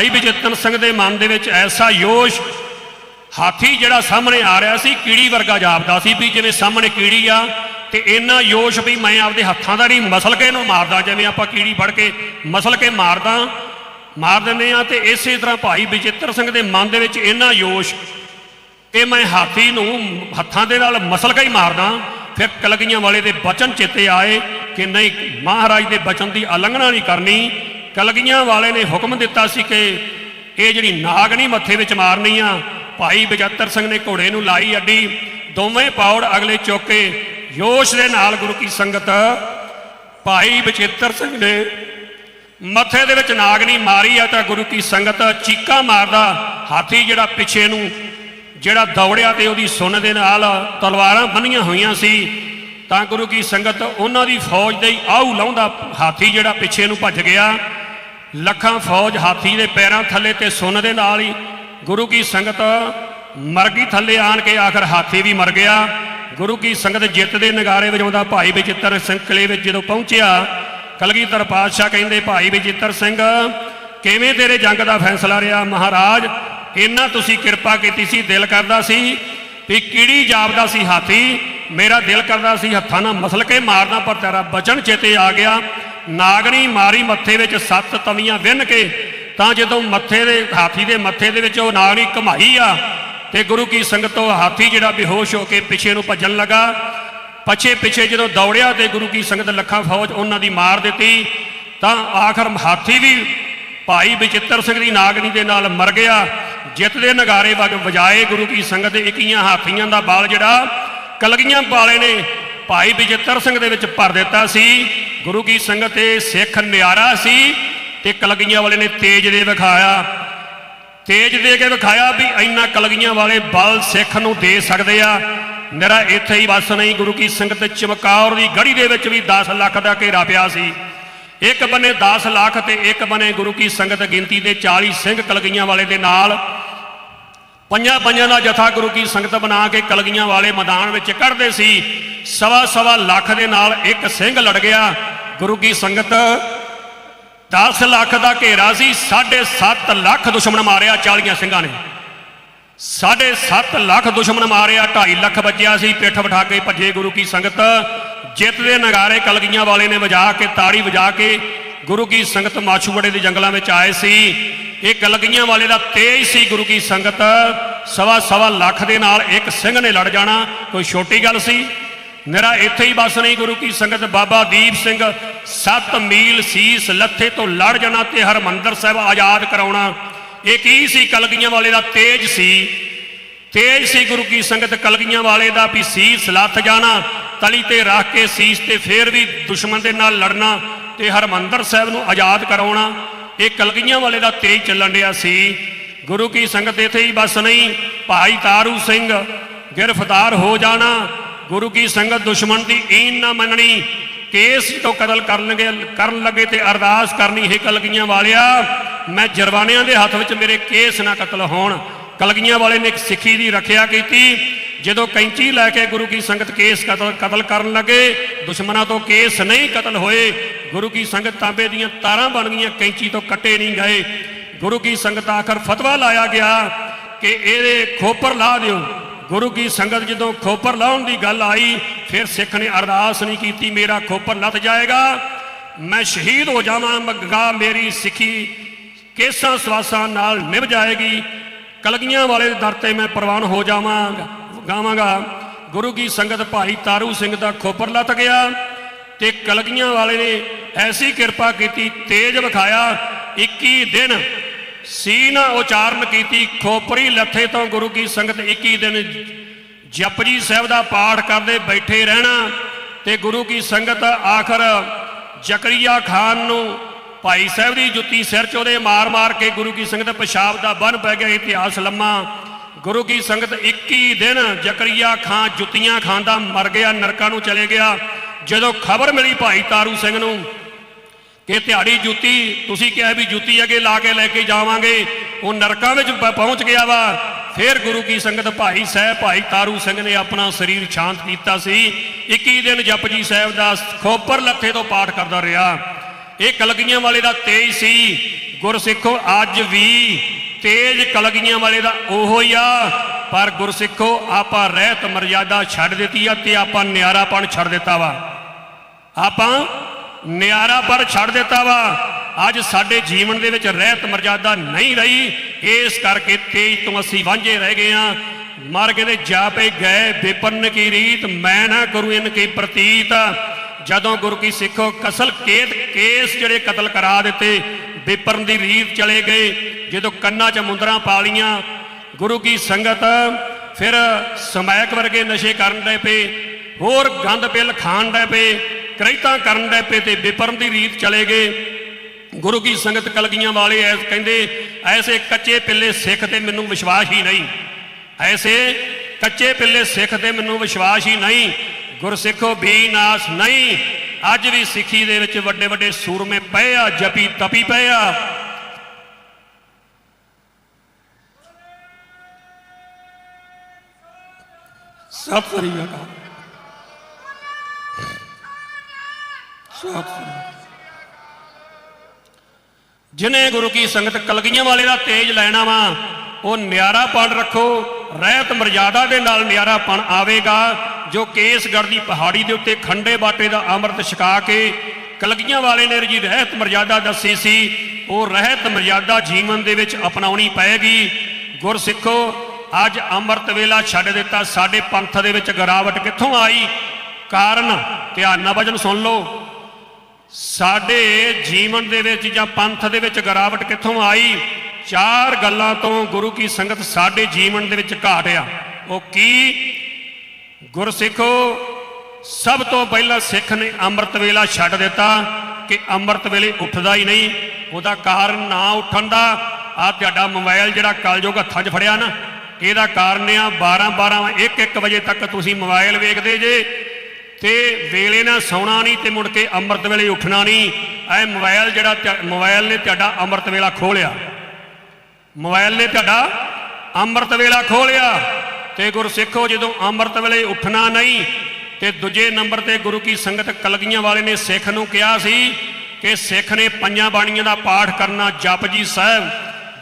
ਭਾਈ ਵਿਜੇਤਨ ਸਿੰਘ ਦੇ ਮਨ ਦੇ ਵਿੱਚ ਐਸਾ ਜੋਸ਼, ਹਾਥੀ ਜਿਹੜਾ ਸਾਹਮਣੇ ਆ ਰਿਹਾ ਸੀ, ਕੀੜੀ ਵਰਗਾ ਜਾਪਦਾ ਸੀ ਵੀ ਜਿਵੇਂ ਸਾਹਮਣੇ ਕੀੜੀ ਆ ਤੇ ਇੰਨਾ ਜੋਸ਼ ਵੀ ਮੈਂ ਆਪਦੇ ਹੱਥਾਂ ਦਾ ਨਹੀਂ, ਮਸਲ ਕੇ ਇਹਨੂੰ ਮਾਰਦਾ, ਜਿਵੇਂ ਆਪਾਂ ਕੀੜੀ ਫੜ ਕੇ ਮਸਲ ਕੇ ਮਾਰਦਾ, ਮਾਰ ਦਿੰਦੇ ਆ ਤੇ ਇਸੇ ਤਰ੍ਹਾਂ ਭਾਈ ਵਿਜੇਤਰ ਸਿੰਘ ਦੇ ਮਨ ਦੇ ਵਿੱਚ ਇੰਨਾ ਜੋਸ਼ ਕਿ ਮੈਂ ਹਾਥੀ ਨੂੰ ਹੱਥਾਂ ਦੇ ਨਾਲ ਮਸਲ ਕੇ ਹੀ ਮਾਰਦਾ, ਫਿਰ ਕਲਗੀਆਂ ਵਾਲੇ ਦੇ ਬਚਨ ਚੇਤੇ ਆਏ ਕਿ ਨਹੀਂ, ਮਹਾਰਾਜ ਦੇ ਬਚਨ ਦੀ ਉਲੰਘਣਾ ਨਹੀਂ ਕਰਨੀ ਕਲਗੀਆਂ ਵਾਲੇ ਨੇ ਹੁਕਮ ਦਿੱਤਾ ਸੀ ਕਿ ਇਹ ਜਿਹੜੀ ਨਾਗਣੀ ਮੱਥੇ ਵਿੱਚ ਮਾਰਨੀ ਆ, ਭਾਈ ਬਜੱਤਰ ਸਿੰਘ ਨੇ ਘੋੜੇ ਨੂੰ ਲਾਈ ਅੱਡੀ, ਦੋਵੇਂ ਪੌੜ ਅਗਲੇ ਚੌਕੇ ਜੋਸ਼ ਦੇ ਨਾਲ ਗੁਰੂ ਕੀ ਸੰਗਤ ਭਾਈ ਬਚੇਤਰ ਸਿੰਘ ਨੇ ਮੱਥੇ ਦੇ ਵਿੱਚ ਨਾਗਣੀ ਮਾਰੀ ਆ ਤਾਂ ਗੁਰੂ ਕੀ ਸੰਗਤ ਚੀਕਾ ਮਾਰਦਾ ਹਾਥੀ ਜਿਹੜਾ ਪਿੱਛੇ ਨੂੰ, ਜਿਹੜਾ ਦੌੜਿਆ ਤੇ ਉਹਦੀ ਸੁੰਨ ਦੇ ਨਾਲ ਤਲਵਾਰਾਂ ਬੰਨੀਆਂ ਹੋਈਆਂ ਸੀ, ਤਾਂ ਗੁਰੂ ਕੀ ਸੰਗਤ ਉਹਨਾਂ ਦੀ ਫੌਜ ਦੇ ਹੀ ਆਹੂ ਲਾਉਂਦਾ ਹਾਥੀ ਜਿਹੜਾ ਪਿੱਛੇ ਨੂੰ ਭੱਜ ਗਿਆ। ਲੱਖਾਂ ਫੌਜ ਹਾਥੀ ਦੇ ਪੈਰਾਂ ਥੱਲੇ ਤੇ ਸੁੰਨ ਦੇ ਨਾਲ ਹੀ ਗੁਰੂ ਕੀ ਸੰਗਤ ਮਰ ਗਈ। ਥੱਲੇ ਆਣ ਕੇ ਆਖਰ ਹਾਥੀ ਵੀ ਮਰ ਗਿਆ। ਗੁਰੂ ਕੀ ਸੰਗਤ ਜਿੱਤ ਦੇ ਨਗਾਰੇ ਵਜਾਉਂਦਾ ਭਾਈ ਬਚਿੱਤਰ ਸਿੰਘ ਕਿਲੇ ਵਿੱਚ ਜਦੋਂ ਪਹੁੰਚਿਆ, ਕਲਗੀਧਰ ਪਾਤਸ਼ਾਹ ਕਹਿੰਦੇ, ਭਾਈ ਬਚਿੱਤਰ ਸਿੰਘ, ਕਿਵੇਂ ਤੇਰੇ ਜੰਗ ਦਾ ਫੈਸਲਾ ਰਿਹਾ? ਮਹਾਰਾਜ, ਇੰਨਾ ਤੁਸੀਂ ਕਿਰਪਾ ਕੀਤੀ ਸੀ, ਦਿਲ ਕਰਦਾ ਸੀ ਵੀ ਕਿਹੜੀ ਜਾਪਦਾ ਸੀ ਹਾਥੀ। ਮੇਰਾ ਦਿਲ ਕਰਦਾ ਸੀ ਹੱਥਾਂ ਨਾਲ ਮਸਲ ਕੇ ਮਾਰਨਾ ਪਰ ਤੇਰਾ ਬਚਨ ਚੇਤੇ ਆ ਗਿਆ। ਨਾਗਣੀ ਮਾਰੀ ਮੱਥੇ ਵਿੱਚ ਸੱਤ ਤਵੀਆਂ ਵਿੰਨ ਕੇ, ਤਾਂ ਜਦੋਂ ਮੱਥੇ ਦੇ, ਹਾਥੀ ਦੇ ਮੱਥੇ ਦੇ ਵਿੱਚ ਉਹ ਨਾਗਣੀ ਘਮਾਈ ਆ, ਤੇ ਗੁਰੂ ਕੀ ਸੰਗਤ ਤੋਂ ਹਾਥੀ ਜਿਹੜਾ ਬੇਹੋਸ਼ ਹੋ ਕੇ ਪਿੱਛੇ ਨੂੰ ਭੱਜਣ ਲੱਗਾ। ਪਛੇ ਪਿੱਛੇ ਜਦੋਂ ਦੌੜਿਆ ਤੇ ਗੁਰੂ ਕੀ ਸੰਗਤ ਲੱਖਾਂ ਫੌਜ ਉਹਨਾਂ ਦੀ ਮਾਰ ਦਿੱਤੀ, ਤਾਂ ਆਖਰ ਹਾਥੀ ਵੀ ਭਾਈ ਬਚਿੱਤਰ ਸਿੰਘ ਦੀ ਨਾਗਣੀ ਦੇ ਨਾਲ ਮਰ ਗਿਆ। ਜਿੱਤ ਦੇ ਨਗਾਰੇ ਵਗ ਵਜਾਏ ਗੁਰੂ ਕੀ ਸੰਗਤ ਦੇ ਇਕੀਆਂ ਹਾਥੀਆਂ ਦਾ ਬਾਲ ਜਿਹੜਾ, ਕਲਗੀਆਂ ਵਾਲੇ ਨੇ ਭਾਈ ਬਚਿੱਤਰ ਸਿੰਘ ਦੇ ਵਿੱਚ ਭਰ ਦਿੱਤਾ ਸੀ। ਗੁਰੂ ਕੀ ਸੰਗਤ ਤੇ ਸਿੱਖ ਨਿਆਰਾ ਸੀ ਤੇ ਕਲਗੀਆਂ ਵਾਲੇ ਨੇ ਤੇਜ ਦੇ ਵਿਖਾਇਆ। ਤੇਜ ਦੇ ਕੇ ਵਿਖਾਇਆ ਵੀ ਇੰਨਾ ਕਲਗੀਆਂ ਵਾਲੇ ਬਲ ਸਿੱਖ ਨੂੰ ਦੇ ਸਕਦੇ ਆ। ਮੇਰਾ ਇੱਥੇ ਹੀ ਬਸ ਨਹੀਂ, ਗੁਰੂ ਕੀ ਸੰਗਤ ਚਮਕੌਰ ਦੀ ਗੜੀ ਦੇ ਵਿੱਚ ਵੀ 10 ਲੱਖ ਦਾ ਘੇਰਾ ਪਿਆ ਸੀ। ਇੱਕ ਬੰਨੇ 10 ਲੱਖ ਤੇ ਇੱਕ ਬੰਨੇ ਗੁਰੂ ਕੀ ਸੰਗਤ ਗਿਣਤੀ ਦੇ 40 ਸਿੰਘ ਕਲਗੀਆਂ ਵਾਲੇ ਦੇ ਨਾਲ ਪੰਜਾਂ ਪੰਜਾਂ ਦਾ ਜਥਾ ਗੁਰੂ ਕੀ ਸੰਗਤ ਬਣਾ ਕੇ ਕਲਗੀਆਂ ਵਾਲੇ ਮੈਦਾਨ ਵਿੱਚ ਕੱਢਦੇ ਸੀ। ਸਵਾ ਸਵਾ ਲੱਖ ਦੇ ਨਾਲ ਇੱਕ ਸਿੰਘ ਲੜ ਗਿਆ। ਗੁਰੂ ਕੀ ਸੰਗਤ 10 ਲੱਖ ਦਾ ਘੇਰਾ ਸੀ। 7.5 ਲੱਖ ਦੁਸ਼ਮਣ ਮਾਰਿਆ 40 ਸਿੰਘਾਂ ਨੇ। 7.5 ਲੱਖ ਦੁਸ਼ਮਣ ਮਾਰਿਆ 2.5 ਲੱਖ ਬਚਿਆ ਸੀ। ਪਿੱਠ ਬਿਠਾ ਕੇ ਭੱਜੇ ਗੁਰੂ ਕੀ ਸੰਗਤ। ਜਿੱਤ ਦੇ ਨਗਾਰੇ ਕਲਗੀਆਂ ਵਾਲੇ ਨੇ ਵਜਾ ਕੇ, ਤਾੜੀ ਵਜਾ ਕੇ ਗੁਰੂ ਕੀ ਸੰਗਤ ਮਾਛੂਬੜੇ ਦੇ ਜੰਗਲਾਂ ਵਿੱਚ ਆਏ ਸੀ। ਇਹ ਕਲਗੀਆਂ ਵਾਲੇ ਦਾ ਤੇਜ ਸੀ ਗੁਰੂ ਕੀ ਸੰਗਤ। ਸਵਾ ਸਵਾ ਲੱਖ ਦੇ ਨਾਲ ਇੱਕ ਸਿੰਘ ਨੇ ਲੜ ਜਾਣਾ, ਕੋਈ ਛੋਟੀ ਗੱਲ ਸੀ? ਮੇਰਾ ਇੱਥੇ ਹੀ ਬਸ ਨਹੀਂ ਗੁਰੂ ਕੀ ਸੰਗਤ। ਬਾਬਾ ਦੀਪ ਸਿੰਘ 7 ਮੀਲ ਸੀਸ ਲੱਥੇ ਤੋਂ ਲੜ ਜਾਣਾ ਤੇ ਹਰਮੰਦਰ ਸਾਹਿਬ ਆਜ਼ਾਦ ਕਰਾਉਣਾ। ਇਹ ਕੀ ਸੀ ਕਲਗੀਆਂ ਵਾਲੇ ਦਾ ਤੇਜ ਸੀ? ਤੇਜ ਸੀ ਗੁਰੂ ਕੀ ਸੰਗਤ। ਕਲਗੀਆਂ ਵਾਲੇ ਦਾ ਵੀ ਸੀਸ ਲੱਥ ਜਾਣਾ, ਤਲੀ ਤੇ ਰੱਖ ਕੇ ਸੀਸ ਤੇ ਫੇਰ ਵੀ ਦੁਸ਼ਮਣ ਦੇ ਨਾਲ ਲੜਨਾ ਤੇ ਹਰਮੰਦਰ ਸਾਹਿਬ ਨੂੰ ਆਜ਼ਾਦ ਕਰਾਉਣਾ। ਇਹ ਕਲਗੀਆਂ ਵਾਲੇ ਦਾ ਤੇਜ ਚੱਲਣ ਡਿਆ ਸੀ। ਗੁਰੂ ਕੀ ਸੰਗਤ ਇੱਥੇ ਹੀ ਬਸ ਨਹੀਂ, ਭਾਈ ਤਾਰੂ ਸਿੰਘ ਗ੍ਰਿਫਤਾਰ ਹੋ ਜਾਣਾ। ਗੁਰੂ ਕੀ ਸੰਗਤ ਦੁਸ਼ਮਣ ਦੀ ਈਨ ਨਾ ਮੰਨਣੀ। ਕੇਸ ਤੋਂ ਕਤਲ ਕਰਨ ਲੱਗੇ ਕਰਨ ਲੱਗੇ ਤੇ ਅਰਦਾਸ ਕਰਨੀ ਹੈ ਕਲਗੀਆਂ ਵਾਲਿਆ। ਮੈਂ ਜਰਵਾਨਿਆਂ ਦੇ ਹੱਥ ਵਿੱਚ ਮੇਰੇ ਕੇਸ ਨਾ ਕਤਲ ਹੋਣ। ਕਲਗੀਆਂ ਵਾਲੇ ਨੇ ਸਿੱਖੀ ਦੀ ਰੱਖਿਆ ਕੀਤੀ। ਜਦੋਂ ਕੈਂਚੀ ਲੈ ਕੇ ਗੁਰੂ ਕੀ ਸੰਗਤ ਕੇਸ ਕਤਲ ਕਤਲ ਕਰਨ ਲੱਗੇ, ਦੁਸ਼ਮਣਾਂ ਤੋਂ ਕੇਸ ਨਹੀਂ ਕਤਲ ਹੋਏ, ਗੁਰੂ ਕੀ ਸੰਗਤ ਤਾਂਬੇ ਦੀਆਂ ਤਾਰਾਂ ਬਣ ਗਈਆਂ, ਕੈਂਚੀ ਤੋਂ ਕੱਟੇ ਨਹੀਂ ਗਏ। ਗੁਰੂ ਕੀ ਸੰਗਤ ਆਖਰ ਫਤਵਾ ਲਾਇਆ ਗਿਆ ਕਿ ਇਹਦੇ ਖੋਪਰ ਲਾ ਦਿਓ। ਗੁਰੂ ਕੀ ਸੰਗਤ ਜਦੋਂ ਖੋਪਰ ਲਾਉਣ ਦੀ ਗੱਲ ਆਈ, ਫਿਰ ਸਿੱਖ ਨੇ ਅਰਦਾਸ ਨਹੀਂ ਕੀਤੀ, ਮੇਰਾ ਖੋਪਰ ਲੱਥ ਜਾਏਗਾ, ਮੈਂ ਸ਼ਹੀਦ ਹੋ ਜਾਵਾਂ ਜਾਵਾਂਗਾ ਮੇਰੀ ਸਿੱਖੀ ਕੇਸਾਂ ਸਵਾਸਾਂ ਨਾਲ ਨਿਭ ਜਾਏਗੀ, ਕਲਗੀਆਂ ਵਾਲੇ ਦਰ ਤੇ ਮੈਂ ਪ੍ਰਵਾਨ ਹੋ ਜਾਵਾਂਗਾ। ਗਾਵਾਂਗਾ। ਗੁਰੂ ਕੀ ਸੰਗਤ ਭਾਈ ਤਾਰੂ ਸਿੰਘ ਦਾ ਖੋਪਰ ਲੱਤ ਗਿਆ ਤੇ ਕਲਗੀਆਂ ਵਾਲੇ ਨੇ ਐਸੀ ਕਿਰਪਾ ਕੀਤੀ, ਤੇਜ ਵਿਖਾਇਆ 21 ਦਿਨ ਸੀ ਨਾ ਉਚਾਰਨ ਕੀਤੀ, ਖੋਪਰੀ ਲੱਥੇ ਤੋਂ ਗੁਰੂ ਕੀ ਸੰਗਤ 21 ਦਿਨ ਜਪਜੀ ਸਾਹਿਬ ਦਾ ਪਾਠ ਕਰਦੇ ਬੈਠੇ ਰਹਿਣਾ ਤੇ ਗੁਰੂ ਕੀ ਸੰਗਤ ਆਖਰ ਜ਼ਕਰੀਆ ਖਾਨ ਨੂੰ ਭਾਈ ਸਾਹਿਬ ਦੀ ਜੁੱਤੀ ਸਿਰ 'ਚ ਉਹਦੇ ਮਾਰ-ਮਾਰ ਕੇ ਗੁਰੂ ਕੀ ਸੰਗਤ ਪਿਸ਼ਾਬ ਦਾ ਬੰਨ ਪੈ ਗਿਆ, ਇਤਿਹਾਸ ਲੰਮਾ ਗੁਰੂ ਕੀ ਸੰਗਤ 21 ਦਿਨ ਜ਼ਕਰੀਆ ਖਾਂ ਜੁੱਤੀਆਂ ਖਾਂਦਾ ਮਰ ਗਿਆ, ਨਰਕਾਂ ਨੂੰ ਚਲੇ ਗਿਆ। ਜਦੋਂ ਖਬਰ ਮਿਲੀ ਭਾਈ ਤਾਰੂ ਸਿੰਘ ਨੂੰ ਕਿ ਦਿਹਾੜੀ ਜੁੱਤੀ, ਤੁਸੀਂ ਕਿਹਾ ਵੀ ਜੁੱਤੀ ਅਗੇ ਲਾ ਕੇ ਲੈ ਕੇ ਜਾਵਾਂਗੇ, ਉਹ ਨਰਕਾਂ ਵਿੱਚ ਪਹੁੰਚ ਗਿਆ ਵਾ। ਫਿਰ ਗੁਰੂ ਕੀ ਸੰਗਤ ਭਾਈ ਸਾਹਿਬ, ਭਾਈ ਤਾਰੂ ਸਿੰਘ ਨੇ ਆਪਣਾ ਸਰੀਰ ਸ਼ਾਂਤ ਕੀਤਾ ਸੀ। 21 ਦਿਨ ਜਪਜੀ ਸਾਹਿਬ ਦਾ ਖੋਪਰ ਲੱਥੇ ਤੋਂ ਪਾਠ ਕਰਦਾ ਰਿਹਾ। ਇਹ ਕਲਗੀਆਂ ਵਾਲੇ ਦਾ ਤੇਜ ਸੀ। ਗੁਰਸਿੱਖੋ, ਅੱਜ ਵੀ ਤੇਜ ਕਲਗੀਆਂ ਵਾਲੇ ਦਾ ਉਹੋ ਹੀ ਆ। ਪਰ ਗੁਰਸਿੱਖੋ, ਆਪਾਂ ਰਹਿਤ ਮਰਜ਼ਾਦਾ ਛੱਡ ਦਿੱਤੀ ਆ ਤੇ ਆਪਾਂ ਨਿਆਰਾਪਣ ਛੱਡ ਦਿੱਤਾ ਵਾ। ਆਪਾਂ ਨਿਆਰਾਪਣ ਛੱਡ ਦਿੱਤਾ ਵਾ। ਅੱਜ ਸਾਡੇ ਜੀਵਨ ਦੇ ਵਿੱਚ ਰਹਿਤ ਮਰਜ਼ਾਦਾ ਨਹੀਂ ਰਹੀ। ਇਸ ਕਰਕੇ ਤੇਜ ਤੋਂ ਅਸੀਂ ਵਾਂਝੇ ਰਹਿ ਗਏ ਆ। ਮਰ ਕਹਿੰਦੇ ਪਏ ਗਏ ਬੇਪਨ ਕੀ ਰੀਤ, ਮੈਂ ਨਾ ਕਰੂ ਇਨ ਕੀ ਪ੍ਰਤੀਤ। ਜਦੋਂ ਗੁਰੂ ਕੀ ਸਿੱਖੋ, ਕਸਲ ਕੇਦ, ਕੇਸ ਜਿਹੜੇ ਕਤਲ ਕਰਾ ਦਿੱਤੇ, ਵਿਪਰਨ ਦੀ ਰੀਤ ਚਲੇ ਗਏ। ਜਦੋਂ ਕੰਨਾਂ 'ਚ ਮੁੰਦਰਾਂ ਪਾ ਲੀਆਂ ਗੁਰੂ ਕੀ ਸੰਗਤ ਫਿਰ ਸਮੈਕ ਵਰਗੇ ਨਸ਼ੇ ਕਰਨ ਦੇ ਪਏ, ਹੋਰ ਗੰਦ ਪਿੱਲ ਖਾਣ ਦੇ ਪਏ, ਕਰੈਤਾਂ ਕਰਨ ਦੇ ਪਏ ਤੇ ਵਿਪਰਨ ਦੀ ਰੀਤ ਚਲੇ ਗਏ। ਗੁਰੂ ਕੀ ਸੰਗਤ ਕਲਗੀਆਂ ਵਾਲੇ ਐਸ ਕਹਿੰਦੇ, ਐਸੇ ਕੱਚੇ ਪਿੱਲੇ ਸਿੱਖ ਤੇ ਮੈਨੂੰ ਵਿਸ਼ਵਾਸ ਹੀ ਨਹੀਂ। ਐਸੇ ਕੱਚੇ ਪਿੱਲੇ ਸਿੱਖ ਤੇ ਮੈਨੂੰ ਵਿਸ਼ਵਾਸ ਹੀ ਨਹੀਂ। ਗੁਰਸਿੱਖੋ ਵੀ ਨਾਸ ਨਹੀਂ। ਅੱਜ ਵੀ ਸਿੱਖੀ ਦੇ ਵਿੱਚ ਵੱਡੇ ਵੱਡੇ ਸੂਰਮੇ ਪਏ ਆ, ਜਪੀ ਤਪੀ ਪਏ ਆ। ਸਤਿ ਸ੍ਰੀ ਅਕਾਲ। ਸਤਿ ਸ੍ਰੀ ਜਿਨੇ ਗੁਰੂ ਕੀ ਸੰਗਤ ਕਲਗੀਆਂ ਵਾਲੇ ਦਾ ਤੇਜ ਲੈਣਾ ਵਾ, ਉਹ ਨਿਆਰਾਪਣ ਰੱਖੋ, ਰਹਿਤ ਮਰਜ਼ਾਦਾ ਦੇ ਨਾਲ ਨਿਆਰਾਪਣ ਆਵੇਗਾ। ਜੋ ਕੇਸਗੜ੍ਹ ਦੀ ਪਹਾੜੀ ਦੇ ਉੱਤੇ ਖੰਡੇ ਬਾਟੇ ਦਾ ਅੰਮ੍ਰਿਤ ਛਕਾ ਕੇ ਕਲਗੀਆਂ ਵਾਲੇ ਨੇ ਜੀ ਰਹਿਤ ਮਰਜ਼ਾਦਾ ਦੱਸੀ ਸੀ, ਉਹ ਰਹਿਤ ਮਰਜ਼ਾਦਾ ਜੀਵਨ ਦੇ ਵਿੱਚ ਅਪਣਾਉਣੀ ਪਏਗੀ। ਗੁਰਸਿੱਖੋ, ਅੱਜ ਅੰਮ੍ਰਿਤ ਵੇਲਾ ਛੱਡ ਦਿੱਤਾ, ਸਾਡੇ ਪੰਥ ਦੇ ਵਿੱਚ ਗਰਾਵਟ ਕਿੱਥੋਂ ਆਈ? ਕਾਰਨ, ਧਿਆਨ ਨਾਲ ਵਚਨ ਸੁਣ ਲਓ। ਸਾਡੇ ਜੀਵਨ ਦੇ ਵਿੱਚ ਜਾਂ ਪੰਥ ਦੇ ਵਿੱਚ ਗਰਾਵਟ ਕਿੱਥੋਂ ਆਈ? ਚਾਰ ਗੱਲਾਂ ਤੋਂ ਗੁਰੂ ਕੀ ਸੰਗਤ ਸਾਡੇ ਜੀਵਨ ਦੇ ਵਿੱਚ ਘਾਟ ਆ। ਉਹ ਕੀ? ਗੁਰਸਿੱਖੋ, ਸਭ ਤੋਂ ਪਹਿਲਾਂ ਸਿੱਖ ਨੇ ਅੰਮ੍ਰਿਤ ਵੇਲਾ ਛੱਡ ਦਿੱਤਾ ਕਿ ਅੰਮ੍ਰਿਤ ਵੇਲੇ ਉੱਠਦਾ ਹੀ ਨਹੀਂ। ਉਹਦਾ ਕਾਰਨ ਨਾ ਉੱਠਣ ਦਾ। ਆ ਤੁਹਾਡਾ ਮੋਬਾਈਲ ਜਿਹੜਾ ਕਲਯੁਗ ਹੱਥਾਂ 'ਚ ਫੜਿਆ ਨਾ, ਇਹਦਾ ਕਾਰਨ ਆ 12 12 1 1 ਵਜੇ ਤੱਕ ਤੁਸੀਂ ਮੋਬਾਈਲ ਵੇਖਦੇ ਜੇ ਤੇ ਵੇਲੇ ਨਾਲ ਸੌਣਾ ਨਹੀਂ ਤੇ ਮੁੜ ਕੇ ਅੰਮ੍ਰਿਤ ਵੇਲੇ ਉੱਠਣਾ ਨਹੀਂ। ਐ ਮੋਬਾਈਲ ਜਿਹੜਾ ਤੁਹਾ- ਮੋਬਾਈਲ ਨੇ ਤੁਹਾਡਾ ਅੰਮ੍ਰਿਤ ਵੇਲਾ ਖੋਲਿਆ ਮੋਬਾਈਲ ਨੇ ਤੁਹਾਡਾ ਅੰਮ੍ਰਿਤ ਵੇਲਾ ਖੋਲਿਆ ਤੇ ਗੁਰਸਿੱਖੋ ਜਦੋਂ ਅੰਮ੍ਰਿਤ ਵੇਲੇ ਉੱਠਣਾ ਨਹੀਂ, ਤੇ ਦੂਜੇ ਨੰਬਰ ਤੇ ਗੁਰੂ ਕੀ ਸੰਗਤ ਕਲਗੀਆਂ ਵਾਲੇ ਨੇ ਸਿੱਖ ਨੂੰ ਕਿਹਾ ਸੀ ਕਿ ਸਿੱਖ ਨੇ ਪੰਜਾਂ ਬਾਣੀਆਂ ਦਾ ਪਾਠ ਕਰਨਾ ਜਪਜੀ ਸਾਹਿਬ,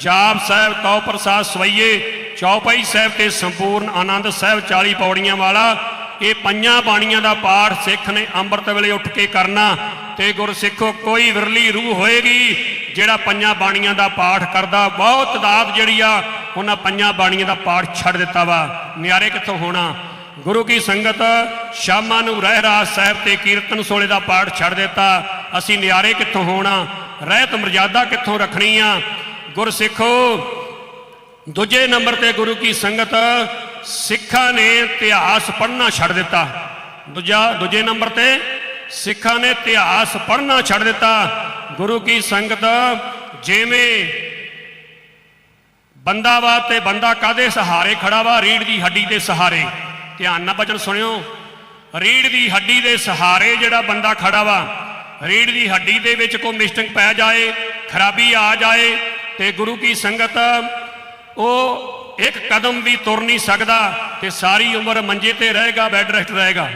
ਜਾਪ ਸਾਹਿਬ, ਤਉ ਪ੍ਰਸਾਦ ਸਵਈਏ, ਚੌਪਈ ਸਾਹਿਬ ਤੇ ਸੰਪੂਰਨ ਆਨੰਦ ਸਾਹਿਬ 40 ਪੌੜੀਆਂ ਵਾਲਾ, ਇਹ ਪੰਜਾਂ ਬਾਣੀਆਂ ਦਾ ਪਾਠ ਸਿੱਖ ਨੇ ਅੰਮ੍ਰਿਤ ਵੇਲੇ ਉੱਠ ਕੇ ਕਰਨਾ, ਤੇ ਗੁਰਸਿੱਖੋ ਕੋਈ ਵਿਰਲੀ ਰੂਹ ਹੋਏਗੀ ਜਿਹੜਾ ਪੰਜਾਂ ਬਾਣੀਆਂ ਦਾ ਪਾਠ ਕਰਦਾ, ਬਹੁਤ ਤਾਦਾਦ ਜਿਹੜੀ ਆ ਉਹਨਾਂ ਪੰਜਾਂ ਬਾਣੀਆਂ ਦਾ ਪਾਠ ਛੱਡ ਦਿੱਤਾ ਵਾ। ਨਿਆਰੇ ਕਿੱਥੋਂ ਹੋਣਾ? ਗੁਰੂ ਕੀ ਸੰਗਤ ਸ਼ਾਮਾਂ ਨੂੰ ਰਹਿ ਰਾਜ ਸਾਹਿਬ ਤੇ ਕੀਰਤਨ ਸੋਲੇ ਦਾ ਪਾਠ ਛੱਡ ਦਿੱਤਾ। ਅਸੀਂ ਨਿਆਰੇ ਕਿੱਥੋਂ ਹੋਣਾ? ਰਹਿਤ ਮਰਜ਼ਾਦਾ ਕਿੱਥੋਂ ਰੱਖਣੀ ਆ? ਗੁਰਸਿੱਖੋ, ਦੂਜੇ ਨੰਬਰ ਤੇ ਗੁਰੂ ਕੀ ਸੰਗਤ ਸਿੱਖਾਂ ਨੇ ਇਤਿਹਾਸ ਪੜ੍ਹਨਾ ਛੱਡ ਦਿੱਤਾ। ਦੂਜਾ, ਦੂਜੇ ਨੰਬਰ ਤੇ ਸਿੱਖਾਂ ਨੇ ਇਤਿਹਾਸ ਪੜ੍ਹਨਾ ਛੱਡ ਦਿੱਤਾ। ਗੁਰੂ ਕੀ ਸੰਗਤ ਜਿਵੇਂ ਬੰਦਾ ਵਾ ਤੇ ਬੰਦਾ ਕਾਦੇ ਸਹਾਰੇ ਖੜਾ ਵਾ? ਰੀੜ ਦੀ ਹੱਡੀ ਦੇ ਸਹਾਰੇ। ਧਿਆਨ ਨਾਲ ਬਚਨ ਸੁਣਿਓ। ਰੀੜ ਦੀ ਹੱਡੀ ਦੇ ਸਹਾਰੇ ਜਿਹੜਾ ਬੰਦਾ ਖੜਾ ਵਾ, ਰੀੜ ਦੀ ਹੱਡੀ ਦੇ ਵਿੱਚ ਕੋਈ ਮਿਸਟਿੰਗ ਪੈ ਜਾਏ, ਖਰਾਬੀ ਆ ਜਾਏ ਤੇ ਗੁਰੂ ਕੀ ਸੰਗਤ ਉਹ ਇੱਕ ਕਦਮ ਵੀ ਤੁਰ ਨਹੀਂ ਸਕਦਾ ਤੇ ਸਾਰੀ ਉਮਰ ਮੰਜੇ ਤੇ ਰਹੇਗਾ, ਬੈੱਡ ਰੈਸਟ ਰਹੇਗਾ।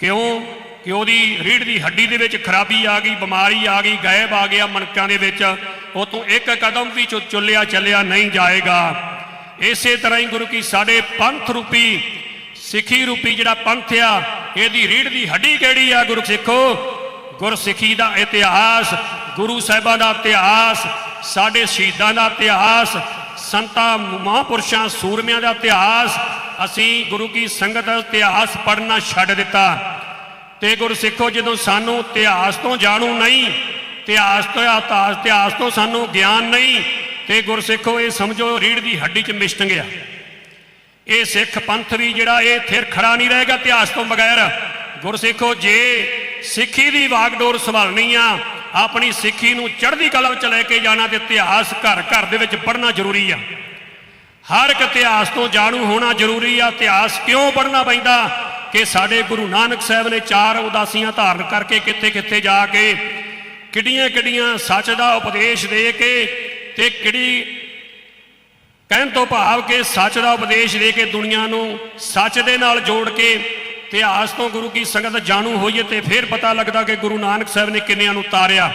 ਕਿਉਂ? ਕਿ ਉਹਦੀ ਰੀੜ ਦੀ ਹੱਡੀ ਦੇ ਵਿੱਚ ਖਰਾਬੀ ਆ ਗਈ, ਬਿਮਾਰੀ ਆ ਗਈ, ਗਾਇਬ ਆ ਗਿਆ ਮਨਕਾਂ ਦੇ ਵਿੱਚ, ਉਹ ਤੋਂ ਇੱਕ ਕਦਮ ਵੀ ਚੁ- ਚੁੱਲਿਆ ਚੱਲਿਆ ਨਹੀਂ ਜਾਏਗਾ। ਇਸੇ ਤਰ੍ਹਾਂ ਹੀ ਗੁਰੂ ਕੀ ਸਾਡੇ ਪੰਥ ਰੂਪੀ, ਸਿੱਖੀ ਰੂਪੀ ਜਿਹੜਾ ਪੰਥ ਆ, ਇਹਦੀ ਰੀੜ ਦੀ ਹੱਡੀ ਕਿਹੜੀ ਆ ਗੁਰੂ ਸਿੱਖੋ? ਗੁਰਸਿੱਖੀ ਦਾ ਇਤਿਹਾਸ, ਗੁਰੂ ਸਾਹਿਬਾਂ ਦਾ ਇਤਿਹਾਸ, ਸਾਡੇ ਸ਼ਹੀਦਾਂ ਦਾ ਇਤਿਹਾਸ, ਸੰਤਾਂ, ਮਹਾਂਪੁਰਸ਼ਾਂ, ਸੂਰਮਿਆਂ ਦਾ ਇਤਿਹਾਸ, ਅਸੀਂ ਗੁਰੂ ਕੀ ਸੰਗਤ ਦਾ ਇਤਿਹਾਸ ਪੜ੍ਹਨਾ ਛੱਡ ਦਿੱਤਾ। ਤੇ ਗੁਰਸਿੱਖੋ ਜਦੋਂ ਸਾਨੂੰ ਇਤਿਹਾਸ ਤੋਂ ਜਾਣੂ ਨਹੀਂ, ਇਤਿਹਾਸ ਤੋਂ ਇਤਿਹਾਸ ਇਤਿਹਾਸ ਤੋਂ ਸਾਨੂੰ ਗਿਆਨ ਨਹੀਂ, ਤੇ ਗੁਰਸਿੱਖੋ ਇਹ ਸਮਝੋ, ਰੀੜ ਦੀ ਹੱਡੀ 'ਚ ਮਿਸ਼ਟ ਗਿਆ। ਇਹ ਸਿੱਖ ਪੰਥ ਵੀ ਜਿਹੜਾ, ਇਹ ਫਿਰ ਖੜਾ ਨਹੀਂ ਰਹੇਗਾ ਇਤਿਹਾਸ ਤੋਂ ਬਗੈਰ। ਗੁਰਸਿੱਖੋ ਜੇ ਸਿੱਖੀ ਦੀ ਵਾਗਡੋਰ ਸੰਭਾਲਣੀ ਆ, ਆਪਣੀ ਸਿੱਖੀ ਨੂੰ ਚੜ੍ਹਦੀ ਕਲਾ ਵਿੱਚ ਲੈ ਕੇ ਜਾਣਾ ਤੇ ਇਤਿਹਾਸ ਘਰ ਘਰ ਦੇ ਵਿੱਚ ਪੜ੍ਹਨਾ ਜ਼ਰੂਰੀ ਆ। ਹਰ ਇੱਕ ਇਤਿਹਾਸ ਤੋਂ ਜਾਣੂ ਹੋਣਾ ਜ਼ਰੂਰੀ ਆ, ਇਤਿਹਾਸ ਕਿਉਂ ਪੜ੍ਹਨਾ ਪੈਂਦਾ? ਕਿ ਸਾਡੇ ਗੁਰੂ ਨਾਨਕ ਸਾਹਿਬ ਨੇ ਚਾਰ ਉਦਾਸੀਆਂ ਧਾਰਨ ਕਰਕੇ ਕਿੱਥੇ ਕਿੱਥੇ ਜਾ ਕੇ ਕਿੱਡੀਆਂ ਕਿੱਡੀਆਂ ਸੱਚ ਦਾ ਉਪਦੇਸ਼ ਦੇ ਕੇ ਤੇ ਕਿਹੜੀ ਕਹਿਣ ਤੋਂ ਭਾਵ ਕਿ ਸੱਚ ਦਾ ਉਪਦੇਸ਼ ਦੇ ਕੇ ਦੁਨੀਆ ਨੂੰ ਸੱਚ ਦੇ ਨਾਲ ਜੋੜ ਕੇ ਇਤਿਹਾਸ ਤੋਂ ਗੁਰੂ ਕੀ ਸੰਗਤ ਜਾਣੂ ਹੋਈਏ ਤੇ ਫਿਰ ਪਤਾ ਲੱਗਦਾ ਕਿ ਗੁਰੂ ਨਾਨਕ ਸਾਹਿਬ ਨੇ ਕਿੰਨਿਆਂ ਨੂੰ ਤਾਰਿਆ।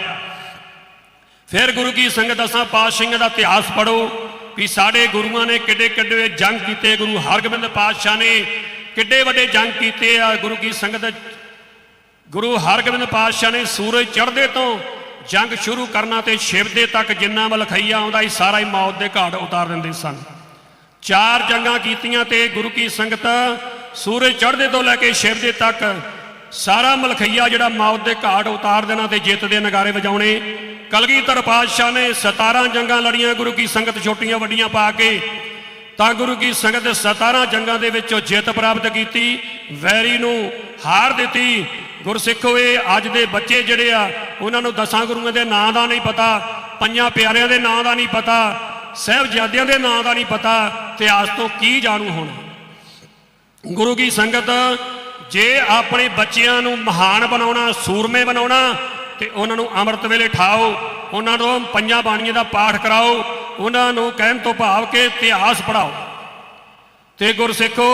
ਫਿਰ ਗੁਰੂ ਕੀ ਸੰਗਤ ਦਸਾਂ, ਪਾਤਸ਼ਾਹੀਆਂ ਦਾ ਇਤਿਹਾਸ ਪੜੋ ਵੀ ਸਾਡੇ ਗੁਰੂਆਂ ਨੇ ਕਿੱਡੇ ਕਿੱਡੇ ਜੰਗ ਕੀਤੇ। ਗੁਰੂ ਹਰਗੋਬਿੰਦ ਪਾਤਸ਼ਾਹ ਨੇ ਕਿੱਡੇ ਵੱਡੇ ਜੰਗ ਕੀਤੇ ਆ, ਗੁਰੂ ਕੀ ਸੰਗਤ ਗੁਰੂ ਹਰਗੋਬਿੰਦ ਪਾਤਸ਼ਾਹ ਨੇ ਸੂਰਜ ਚੜ੍ਹਦੇ ਤੋਂ ਜੰਗ ਸ਼ੁਰੂ ਕਰਨਾ ਤੇ ਸ਼ਿਵ ਤੱਕ ਜਿੰਨਾ ਮਲਖਈਆ ਆਉਂਦਾ ਸੀ, ਸਾਰਾ ਹੀ ਮੌਤ ਦੇ ਘਾਟ ਉਤਾਰ ਦਿੰਦੇ ਸਨ। ਚਾਰ ਜੰਗਾਂ ਕੀਤੀਆਂ ਤੇ ਗੁਰੂ ਕੀ ਸੰਗਤ ਸੂਰਜ ਚੜ੍ਹਦੇ ਤੋਂ ਲੈ ਕੇ ਸ਼ਿਵ ਤੱਕ ਸਾਰਾ ਮਲਖਈਆ ਜਿਹੜਾ ਮੌਤ ਦੇ ਘਾਟ ਉਤਾਰ ਦੇਣਾ ਤੇ ਜਿੱਤ ਦੇ ਨਗਾਰੇ ਵਜਾਉਣੇ। ਕਲਗੀਧਰ ਪਾਤਸ਼ਾਹ ਨੇ 17 ਜੰਗਾਂ ਲੜੀਆਂ, ਗੁਰੂ ਕੀ ਸੰਗਤ ਛੋਟੀਆਂ ਵੱਡੀਆਂ ਪਾ ਕੇ ਤਾਂ ਗੁਰੂ ਕੀ ਸੰਗਤ 17 ਜੰਗਾਂ ਦੇ ਵਿੱਚੋਂ ਜਿੱਤ ਪ੍ਰਾਪਤ ਕੀਤੀ, ਵੈਰੀ ਨੂੰ ਹਾਰ ਦਿੱਤੀ। ਗੁਰਸਿੱਖੋ, ਇਹ ਅੱਜ ਦੇ ਬੱਚੇ ਜਿਹੜੇ ਆ, ਉਹਨਾਂ ਨੂੰ ਦਸਾਂ ਗੁਰੂਆਂ ਦੇ ਨਾਂ ਦਾ ਨਹੀਂ ਪਤਾ, ਪੰਜਾਂ ਪਿਆਰਿਆਂ ਦੇ ਨਾਂ ਦਾ ਨਹੀਂ ਪਤਾ, ਸਹਿਬਜ਼ਾਦਿਆਂ ਦੇ ਨਾਂ ਦਾ ਨਹੀਂ ਪਤਾ ਇਤਿਹਾਸ ਤੋਂ ਕੀ ਜਾਣੂ ਹੋਣਾ। ਗੁਰੂ ਕੀ ਸੰਗਤ, ਜੇ ਆਪਣੇ ਬੱਚਿਆਂ ਨੂੰ ਮਹਾਨ ਬਣਾਉਣਾ, ਸੂਰਮੇ ਬਣਾਉਣਾ, ਤੇ ਉਹਨਾਂ ਨੂੰ ਅੰਮ੍ਰਿਤ ਵੇਲੇ ਠਾਓ, ਉਹਨਾਂ ਨੂੰ ਪੰਜਾਂ ਬਾਣੀਆਂ ਦਾ ਪਾਠ ਕਰਾਓ ਉਹਨਾਂ ਨੂੰ ਕਹਿਣ ਤੋਂ ਭਾਵ ਕਿ ਇਤਿਹਾਸ ਪੜਾਓ ਤੇ ਗੁਰਸਿੱਖੋ,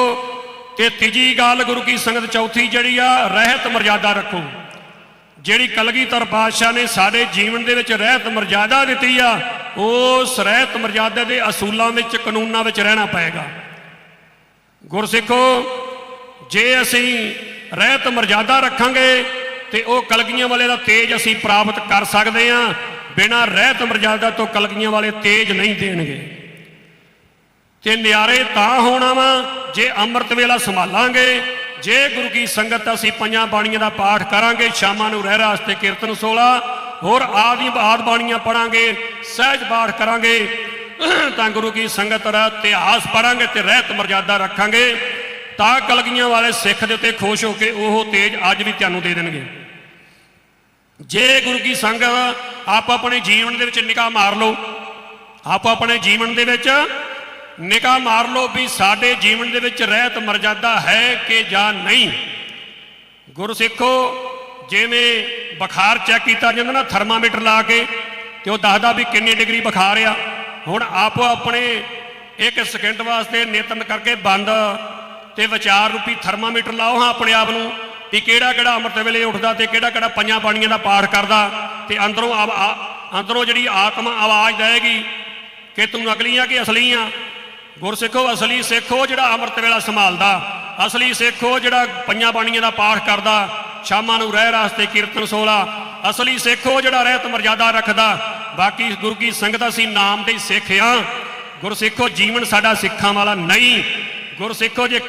ਤੇ ਤੀਜੀ ਗੱਲ ਗੁਰੂ ਕੀ ਸੰਗਤ ਚੌਥੀ ਜਿਹੜੀ ਆ, ਰਹਿਤ ਮਰਜ਼ਾਦਾ ਰੱਖੋ। ਜਿਹੜੀ ਕਲਗੀਧਰ ਪਾਤਸ਼ਾਹ ਨੇ ਸਾਡੇ ਜੀਵਨ ਦੇ ਵਿੱਚ ਰਹਿਤ ਮਰਜ਼ਾਦਾ ਦਿੱਤੀ ਆ, ਉਸ ਰਹਿਤ ਮਰਜ਼ਾਦਾ ਦੇ ਅਸੂਲਾਂ ਵਿੱਚ, ਕਾਨੂੰਨਾਂ ਵਿੱਚ ਰਹਿਣਾ ਪਏਗਾ। ਗੁਰਸਿੱਖੋ, ਜੇ ਅਸੀਂ ਰਹਿਤ ਮਰਜ਼ਾਦਾ ਰੱਖਾਂਗੇ, ਤੇ ਉਹ ਕਲਗੀਆਂ ਵਾਲੇ ਦਾ ਤੇਜ ਅਸੀਂ ਪ੍ਰਾਪਤ ਕਰ ਸਕਦੇ ਹਾਂ ਬਿਨਾਂ ਰਹਿਤ ਮਰਜ਼ਾਦਾ ਤੋਂ ਕਲਗੀਆਂ ਵਾਲੇ ਤੇਜ ਨਹੀਂ ਦੇਣਗੇ। ਤੇ ਨਿਆਰੇ ਤਾਂ ਹੋਣਾ ਵਾ, ਜੇ ਅੰਮ੍ਰਿਤ ਵੇਲਾ ਸੰਭਾਲਾਂਗੇ, ਜੇ ਗੁਰੂ ਕੀ ਸੰਗਤ ਅਸੀਂ ਪੰਜਾਂ ਬਾਣੀਆਂ ਦਾ ਪਾਠ ਕਰਾਂਗੇ, ਸ਼ਾਮਾਂ ਨੂੰ ਰਹਿ ਰਾਸਤੇ ਕੀਰਤਨ 16 ਹੋਰ ਆਦਿ ਬਾਦ ਬਾਣੀਆਂ ਪੜਾਂਗੇ, ਸਹਿਜ ਪਾਠ ਕਰਾਂਗੇ, ਤਾਂ ਗੁਰੂ ਕੀ ਸੰਗਤ ਦਾ ਇਤਿਹਾਸ ਪੜਾਂਗੇ ਤੇ ਰਹਿਤ ਮਰਜ਼ਾਦਾ ਰੱਖਾਂਗੇ, ਤਾਂ ਕਲਗੀਆਂ ਵਾਲੇ ਸਿੱਖ ਦੇ ਉੱਤੇ ਖੁਸ਼ ਹੋ ਕੇ ਉਹ ਤੇਜ ਅੱਜ ਵੀ ਤੁਹਾਨੂੰ ਦੇ ਦੇਣਗੇ। ਜੇ ਗੁਰੂ ਕੀ ਸੰਗਤ ਆਪ ਆਪਣੇ ਜੀਵਨ ਦੇ ਵਿੱਚ ਨਿਗਾਹ ਮਾਰ ਲਓ। ਆਪ ਆਪਣੇ ਜੀਵਨ ਦੇ ਵਿੱਚ ਨਿਗਾਹ ਮਾਰ ਲਓ ਵੀ ਸਾਡੇ ਜੀਵਨ ਦੇ ਵਿੱਚ ਰਹਿਤ ਮਰਜ਼ਾਦਾ ਹੈ ਕਿ ਜਾਂ ਨਹੀਂ। ਗੁਰਸਿੱਖੋ, ਜਿਵੇਂ ਬੁਖਾਰ ਚੈੱਕ ਕੀਤਾ ਜਾਂਦਾ ਨਾ ਥਰਮਾਮੀਟਰ ਲਾ ਕੇ ਤੇ ਉਹ ਦੱਸਦਾ ਵੀ ਕਿੰਨੀ ਡਿਗਰੀ ਬੁਖਾਰ ਆ। ਹੁਣ ਆਪੋ ਆਪਣੇ ਇੱਕ ਸਕਿੰਟ ਵਾਸਤੇ ਨਿਯਤਨ ਕਰਕੇ ਬੰਦ ਤੇ ਵਿਚਾਰ ਰੂਪੀ ਥਰਮਾਮੀਟਰ ਲਾਓ ਹਾਂ ਆਪਣੇ ਆਪ ਨੂੰ। ਵੀ ਕਿਹੜਾ ਕਿਹੜਾ ਅੰਮ੍ਰਿਤ ਵੇਲੇ ਉੱਠਦਾ ਤੇ ਕਿਹੜਾ ਕਿਹੜਾ ਪੰਜਾਂ ਬਾਣੀਆਂ ਦਾ ਪਾਠ ਕਰਦਾ ਤੇ ਅੰਦਰੋਂ ਆ- ਅੰਦਰੋਂ ਜਿਹੜੀ ਆਤਮ ਆਵਾਜ਼ ਦੇਗੀ ਕਿ ਤੂੰ ਅਗਲੀ ਆ ਕਿ ਅਸਲੀ ਆ ਗੁਰਸਿੱਖੋ, ਅਸਲੀ ਸਿੱਖੋ ਜਿਹੜਾ ਅੰਮ੍ਰਿਤ ਵੇਲਾ ਸੰਭਾਲਦਾ। ਅਸਲੀ ਸਿੱਖੋ ਜਿਹੜਾ ਪੰਜਾਂ ਬਾਣੀਆਂ ਦਾ ਪਾਠ ਕਰਦਾ। ਸ਼ਾਮਾਂ ਨੂੰ ਰਹਿ ਰਾਸਤੇ ਕੀਰਤਨ ਸੋਲਾ। ਅਸਲੀ ਸਿੱਖੋ ਜਿਹੜਾ ਰਹਿਤ ਮਰਜ਼ਾਦਾ ਰੱਖਦਾ। ਬਾਕੀ ਗੁਰੂ ਕੀ ਸੰਗਤ ਅਸੀਂ ਨਾਮ ਦੇ ਸਿੱਖ ਆ। ਗੁਰਸਿੱਖੋ, ਜੀਵਨ ਸਾਡਾ ਸਿੱਖਾਂ ਵਾਲਾ ਨਹੀਂ। ਗੁਰਸਿੱਖੋ, ਜੇ